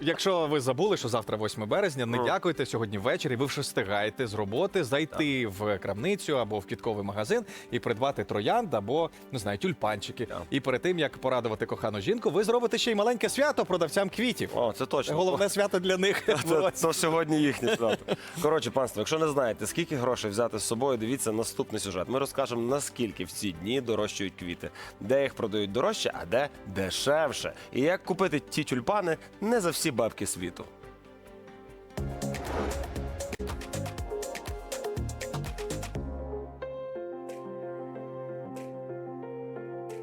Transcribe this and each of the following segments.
Якщо ви забули, що завтра 8 березня, не Ну. дякуйте сьогодні ввечері. Ви вже встигаєте з роботи зайти в крамницю або в квітковий магазин і придбати троянд або не знаю, тюльпанчики. Так. І перед тим як порадувати кохану жінку, ви зробите ще й маленьке свято продавцям квітів. О, це точно. Головне свято для них. Це, це сьогодні їхнє свято. Коротше, панство, якщо не знаєте, скільки грошей взяти з собою, дивіться наступний сюжет. Ми розкажемо, наскільки в ці дні дорожчають квіти, де їх продають дорожче, а де дешевше. І як купити ті тюльпани не за всі бабки світу.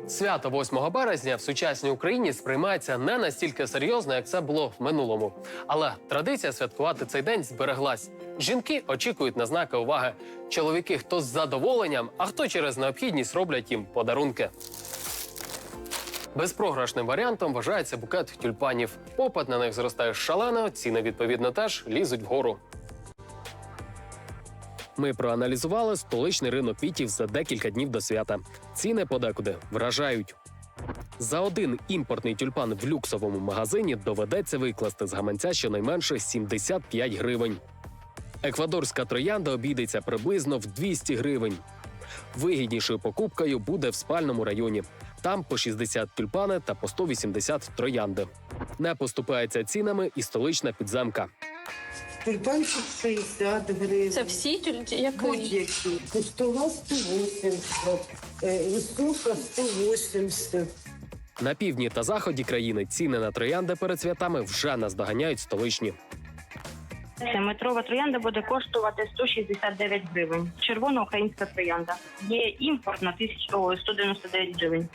Свято 8 березня в сучасній Україні сприймається не настільки серйозно, як це було в минулому. Але традиція святкувати цей день збереглась. Жінки очікують на знаки уваги. Чоловіки хто з задоволенням, а хто через необхідність роблять їм подарунки. Безпрограшним варіантом вважається букет тюльпанів. Попит на них зростає шалено, ціни відповідно теж лізуть вгору. Ми проаналізували столичний ринок квітів за декілька днів до свята. Ціни подекуди вражають. За один імпортний тюльпан в люксовому магазині доведеться викласти з гаманця щонайменше 75 гривень. Еквадорська троянда обійдеться приблизно в 200 гривень. Вигіднішою покупкою буде в спальному районі. Там по 60 тюльпани та по 180 троянди. Не поступається цінами і столична підземка. Тюльпанчик 60 гривень. Це всі тюльпани? Будь-які. Пустова 180, е, висока 180. На півдні та заході країни ціни на троянди перед святами вже наздоганяють столичні. Це метрова троянда буде коштувати 169 гривень. Червона українська троянда. Є імпорт на 1000, 199 гривень.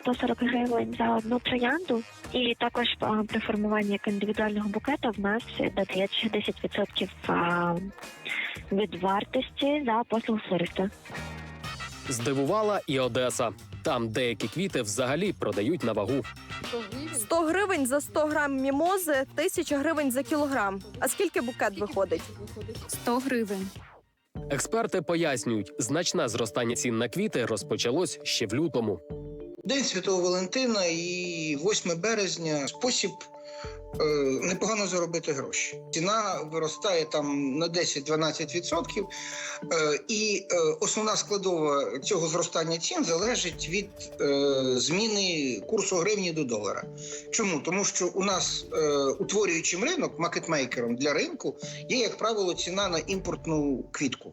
140 гривень за одну троянду. І також при формуванні як індивідуального букета в нас додається 10% а, від вартості за послугу флориста. Здивувала і Одеса. Там деякі квіти взагалі продають на вагу. 100 гривень за 100 грам мімози, 1000 гривень за кілограм. А скільки букет виходить? 100 гривень. Експерти пояснюють, значне зростання цін на квіти розпочалось ще в лютому. День Святого Валентина і 8 березня спосіб непогано заробити гроші. Ціна виростає там на 10-12%. Е, і е, основна складова цього зростання цін залежить від е, зміни курсу гривні до долара. Чому? Тому що у нас е, утворюючим ринок, макетмейкером для ринку, є, як правило, ціна на імпортну квітку.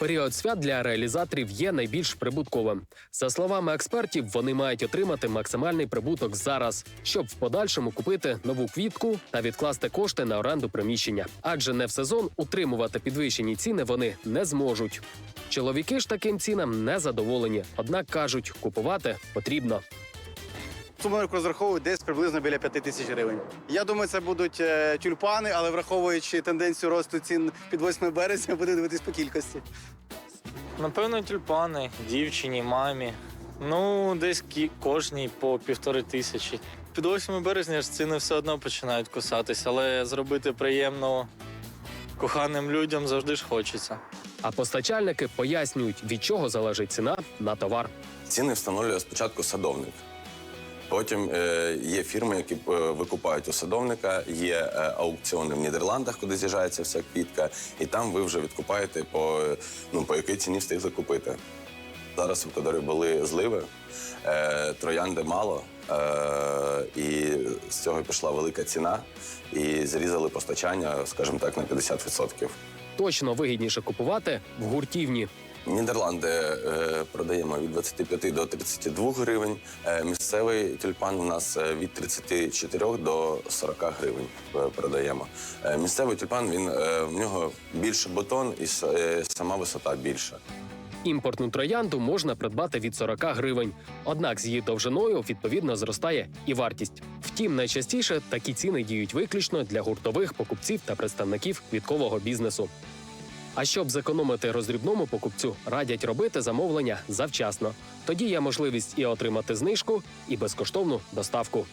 Період свят для реалізаторів є найбільш прибутковим. За словами експертів, вони мають отримати максимальний прибуток зараз, щоб в подальшому купити нову квітку та відкласти кошти на оренду приміщення. Адже не в сезон утримувати підвищені ціни вони не зможуть. Чоловіки ж таким цінам не задоволені, однак кажуть, купувати потрібно. Сумарок розраховують десь приблизно біля 5 тисяч гривень. Я думаю, це будуть е, тюльпани, але враховуючи тенденцію росту цін під 8 березня, буде дивитись по кількості. Напевно, тюльпани дівчині, мамі. Ну, десь кожній по півтори тисячі. Під 8 березня ж ціни все одно починають кусатись, але зробити приємно коханим людям завжди ж хочеться. А постачальники пояснюють, від чого залежить ціна на товар. Ціни встановлює спочатку садовник. Потім е, є фірми, які е, викупають у садовника, є е, аукціони в Нідерландах, куди з'їжджається вся квітка, і там ви вже відкупаєте по, ну, по якій ціні встигли купити. Зараз в Еквадорі були зливи, троянди мало, і з цього пішла велика ціна, і зрізали постачання, скажімо так, на 50%. Точно вигідніше купувати в гуртівні. Нідерланди е, продаємо від 25 до 32 гривень. Е, місцевий тюльпан у нас е, від 34 до 40 гривень е, продаємо. Е, місцевий тюльпан він е, в нього більше бутон і е, сама висота більша. Імпортну троянду можна придбати від 40 гривень. Однак з її довжиною відповідно зростає і вартість. Втім, найчастіше такі ціни діють виключно для гуртових покупців та представників квіткового бізнесу. А щоб зекономити роздрібному покупцю, радять робити замовлення завчасно. Тоді є можливість і отримати знижку, і безкоштовну доставку.